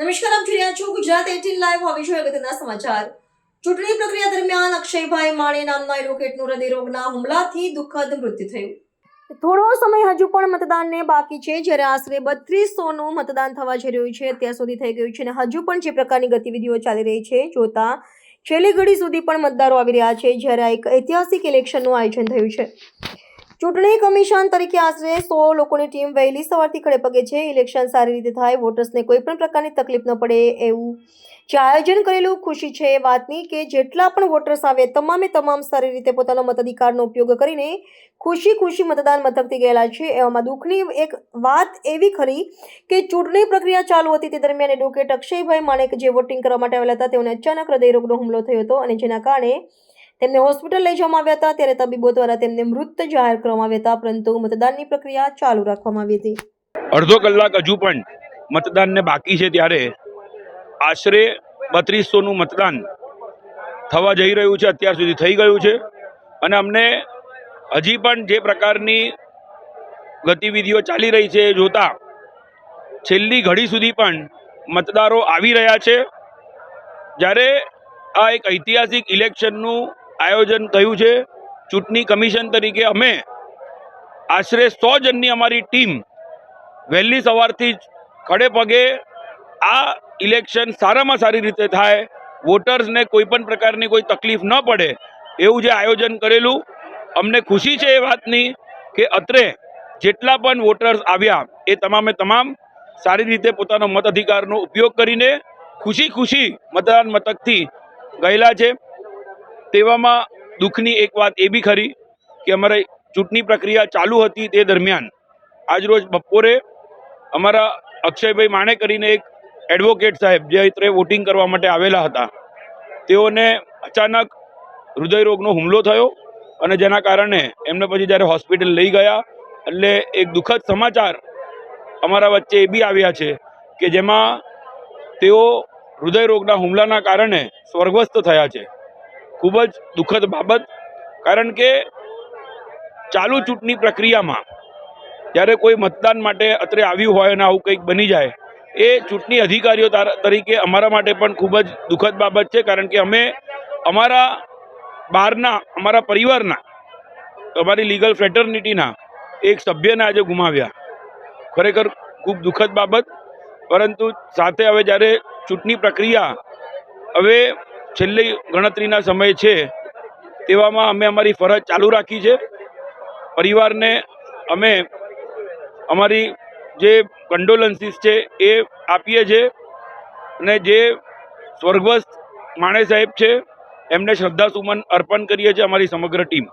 રહ્યા છો Gujarat eighteen live હવે જોઈએ અગત્યના સમાચાર. ચૂંટણી પ્રક્રિયા દરમિયાન અક્ષયભાઈ માણે નામના એડવોકેટનું હૃદયરોગના હુમલાથી દુઃખદ મૃત્યુ થયું. થોડો સમય હજુ પણ મતદાનને બાકી છે, જ્યારે આશરે બત્રીસોનું મતદાન થવા જઈ રહ્યું છે અત્યાર સુધી થઈ ગયું છે અને હજુ પણ જે પ્રકારની ગતિવિધિઓ ચાલી રહી છે, જોતા છેલ્લી ઘડી સુધી પણ મતદારો આવી રહ્યા છે, જ્યારે એક ઐતિહાસિક ઇલેક્શનનું આયોજન થયું છે. ચૂંટણી કમિશન તરીકે આશરે સો લોકોની ટીમ વહેલી સવારથી ખડે પગે છે. ઇલેક્શન સારી રીતે થાય, વોટર્સને કોઈ પણ પ્રકારની તકલીફ ન પડે એવું જે આયોજન કરેલું ખુશી છે એ વાતની કે જેટલા પણ વોટર્સ આવે, તમામે તમામ સારી રીતે પોતાનો મતાધિકારનો ઉપયોગ કરીને ખુશી ખુશી મતદાન મથકથી ગયેલા છે. એવામાં દુઃખની એક વાત એવી ખરી કે ચૂંટણી પ્રક્રિયા ચાલુ હતી તે દરમિયાન એડવોકેટ અક્ષયભાઈ માણેક જે વોટિંગ કરવા માટે આવેલા હતા, તેઓને અચાનક હૃદયરોગનો હુમલો થયો હતો અને જેના કારણે તેમને હોસ્પિટલ લઈ જવામાં આવ્યા હતા. ત્યારે તબીબો દ્વારા તેમને મૃત જાહેર કરવામાં આવ્યા હતા, પરંતુ મતદાનની પ્રક્રિયા ચાલુ રાખવામાં આવી હતી. અડધો કલાક હજુ પણ મતદાનને બાકી છે ત્યારે આશરે બત્રીસોનું મતદાન થવા જઈ રહ્યું છે, અત્યાર સુધી થઈ ગયું છે. અને અમને હજી પણ જે પ્રકારની ગતિવિધિઓ ચાલી રહી છે એ જોતા છેલ્લી ઘડી સુધી પણ મતદારો આવી રહ્યા છે. જ્યારે આ એક ઐતિહાસિક ઇલેક્શનનું આયોજન થયું છે. ચૂંટણી કમિશન તરીકે અમે આશરે સો જણની અમારી ટીમ વહેલી સવારથી જ ખડે પગે આ ઇલેક્શન સારામાં સારી રીતે થાય, વોટર્સને કોઈ પણ પ્રકારની કોઈ તકલીફ ન પડે એવું જે આયોજન કરેલું, અમને ખુશી છે એ વાતની કે અત્રે જેટલા પણ વોટર્સ આવ્યા એ તમામે તમામ સારી રીતે પોતાનો મત અધિકારનો ઉપયોગ કરીને ખુશી ખુશી મતદાન મથકથી ગયેલા છે. તેવામાં દુઃખની એક વાત એ બી ખરી કે અમારે ચૂંટણી પ્રક્રિયા ચાલુ હતી તે દરમિયાન આજરોજ બપોરે અમારા અક્ષયભાઈ માણે કરીને એક એડવોકેટ સાહેબ જે અત્રે વોટિંગ કરવા માટે આવેલા હતા, તેઓને અચાનક હૃદયરોગનો હુમલો થયો અને જેના કારણે એમને પછી જ્યારે હોસ્પિટલ લઈ ગયા એટલે એક દુઃખદ સમાચાર અમારા વચ્ચે એ બી આવ્યા છે કે જેમાં તેઓ હૃદયરોગના હુમલાના કારણે સ્વર્ગસ્થ થયા છે. ખૂબ જ દુઃખદ બાબત, કારણ કે ચાલુ ચૂંટણી પ્રક્રિયામાં જ્યારે કોઈ મતદાન માટે અત્રે આવ્યું હોય અને આવું કંઈક બની જાય, એ ચૂંટણી અધિકારીઓ તાર- તરીકે અમારા માટે પણ ખૂબ જ દુઃખદ બાબત છે, કારણ કે અમે અમારા બહારના અમારા પરિવારના, અમારી લીગલ ફ્રેટર્નિટીના એક સભ્યને આજે ગુમાવ્યા. ખરેખર ખૂબ દુઃખદ બાબત, પરંતુ સાથે હવે જ્યારે ચૂંટણી પ્રક્રિયા હવે છેલ્લી ગણતરીના સમય છે, તેવામાં અમે અમારી ફરજ ચાલુ રાખી છે. પરિવારને અમે અમારી જે કંડોલન્સીસ છે, એ આપીએ છીએ અને જે સ્વર્ગસ્થ માણે સાહેબ છે, એમને શ્રદ્ધાસુમન અર્પણ કરીએ છીએ અમારી સમગ્ર ટીમ.